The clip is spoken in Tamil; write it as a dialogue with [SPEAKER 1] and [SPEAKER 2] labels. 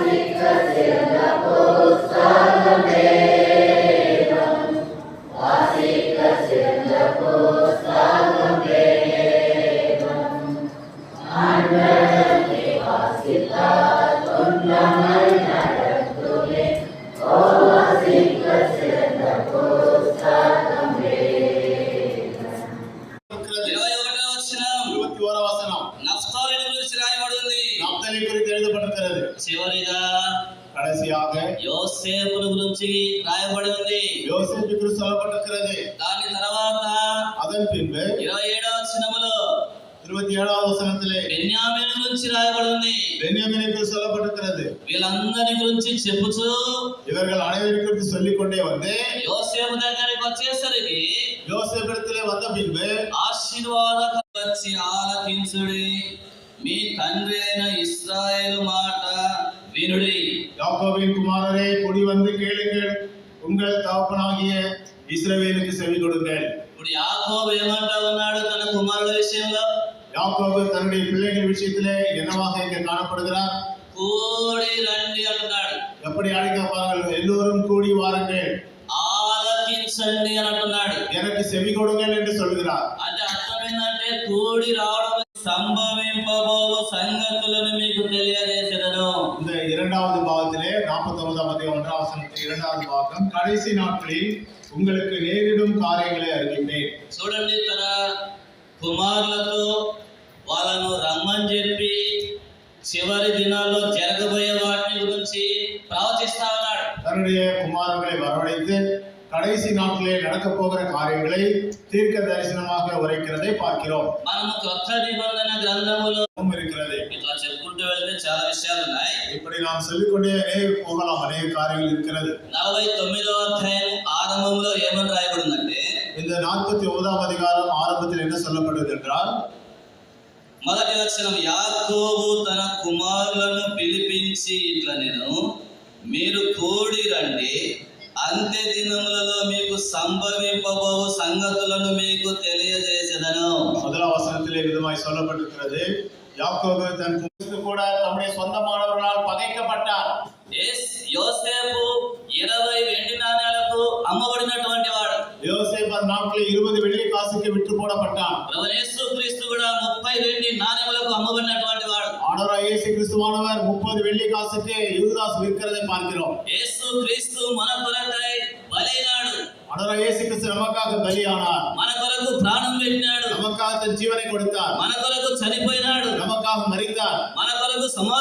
[SPEAKER 1] இருக்கிறது. நாப்தலி குறித்து எழுதப்பட்டிருக்கிறது
[SPEAKER 2] చివరిగా
[SPEAKER 1] கடைசியாக
[SPEAKER 2] యోసేపును గురించి రాయబడి ఉంది
[SPEAKER 1] யோசேப்பு குறித்து சொல்லப்பட்டிருக்கிறது
[SPEAKER 2] దాని తర్వాత
[SPEAKER 1] அதன் பின்பு
[SPEAKER 2] ఇరవై ఏడవ వచనములో
[SPEAKER 1] இருபத்தி ஏழாவது வசனத்திலே
[SPEAKER 2] బెన్యామీను గురించి రాయబడి ఉంది
[SPEAKER 1] பென்யாமினை குறித்து சொல்லப்பட்டிருக்கிறது
[SPEAKER 2] వీళ్ళందరి గురించి చెప్పుచూ
[SPEAKER 1] இவர்கள் அனைவரை குறித்து சொல்லிக் கொண்டே வந்து
[SPEAKER 2] యోసేపు దగ్గరికి వచ్చేసరికి
[SPEAKER 1] யோசேப்பிடத்திலே வந்த பின்பு
[SPEAKER 2] ఆశీర్వాదక వచ్చి ఆలకించుడి మీ తండ్రి అయిన ఇస్రాయేలు మాట వినుడి
[SPEAKER 1] யாக்கோபின் குமாரரே கூடி வந்து கேளுங்கள் உங்கள் தகப்பனாகிய இஸ்ரவேலுக்கு செவி கொடுங்கள்
[SPEAKER 2] ఇప్పుడు యాకోబు ఏమంటా ఉన్నాడు తన కుమారుల విషయంలో
[SPEAKER 1] யாக்கோபு தன்னுடைய பிள்ளைகள் விஷயத்திலே என்னவாக இங்கே காணப்படுகிறார்
[SPEAKER 2] కూడి రండి అంటున్నాడు
[SPEAKER 1] எப்படி அழைக்கப்பார்கள் எல்லோரும் கூடி வாருங்கள்
[SPEAKER 2] ఆలకించండి అని అంటున్నాడు
[SPEAKER 1] எனக்கு செவி கொடுங்கள் என்று சொல்கிறார்
[SPEAKER 2] అంటే అర్థం ఏంటంటే కూడి రావడం సంభవింపబోవు సంగతులను మీకు తెలియజేసేదను
[SPEAKER 1] இந்த இரண்டாவது பாகத்திலே நாற்பத்தி ஒன்பதாம் அதிகம் ஒன்றாம் வசனத்தில் இரண்டாவது பாகம் கடைசி நாட்களில் உங்களுக்கு நேரிடும் காரியங்களை அறிவிப்பேன்
[SPEAKER 2] చూడండి తన కుమారులతో వాళ్ళను రమ్మని చెప్పి చివరి దినాల్లో జరగబోయే వాటిని గురించి ప్రవచిస్తా ఉన్నాడు
[SPEAKER 1] தன்னுடைய குமாரர்களை வரவழைத்து கடைசி நாட்களிலே நடக்கப் போகிற காரியங்களை தீர்க்க தரிசனமாக உரைக்கிறதை பார்க்கிறோம்
[SPEAKER 2] మనము కొత్త నిబంధన గ్రంథములో
[SPEAKER 1] இன்னும் இருக்கிறது
[SPEAKER 2] ఇట్లా చెప్పుకుంటూ వెళ్తే చాలా విషయాలు ఉన్నాయి
[SPEAKER 1] இப்படி நாம் சொல்லிக்கொண்டே அநேக போகலாம் அநேக காரியங்கள் இருக்கிறது
[SPEAKER 2] నలభై తొమ్మిదో అధ్యాయం ఆరంభంలో ఏమని రాయబడిందంటే
[SPEAKER 1] இந்த நாற்பத்தி ஒன்பதாம் அதிகாரம் ஆரம்பத்தில் என்ன சொல்லப்படுது என்றால்
[SPEAKER 2] మొదటి వచనం యాకోబు తన కుమారులను పిలిపించి ఇట్లా నేను మీరు కూడి రండి అంత్య దినములలో మీకు సంభవింపబోవు సంగతులను మీకు తెలియజేసేదను
[SPEAKER 1] முதலாம் வசனத்திலே விதமாய் சொல்லப்பட்டிருக்கிறது யாக்கோபு தன் குமாரனுக்கு கூட தம்முடைய சொந்தமானவர்களால் பகைக்கப்பட்டார்
[SPEAKER 2] ఎస్ యోసేపు ఇరవై వెండి నాణ్యాలకు అమ్మబడినటువంటి వాడు
[SPEAKER 1] யோசேப் அந்த நாட்களில் இருபது வெள்ளி காசுக்கு விற்று போடப்பட்டான்
[SPEAKER 2] యేసు క్రీస్తు కూడా ముప్పై వెండి నాణ్యములకు అమ్మబడినటువంటి వాడు
[SPEAKER 1] ஆண்டவராய் இயேசு கிறிஸ்துவானவர் முப்பது வெள்ளி காசுக்கு யூதாஸ் விற்கிறதை பார்க்கிறோம்
[SPEAKER 2] యేసు క్రీస్తు మన
[SPEAKER 1] நமக்காக பலியானார்
[SPEAKER 2] మన కొరకు ప్రాణం పెట్టినాడు
[SPEAKER 1] நமக்காக தன் ஜீவனை கொடுத்தார்
[SPEAKER 2] మన కొరకు చనిపోయినాడు
[SPEAKER 1] நமக்காக மறித்தார்
[SPEAKER 2] మన కొరకు సమాధి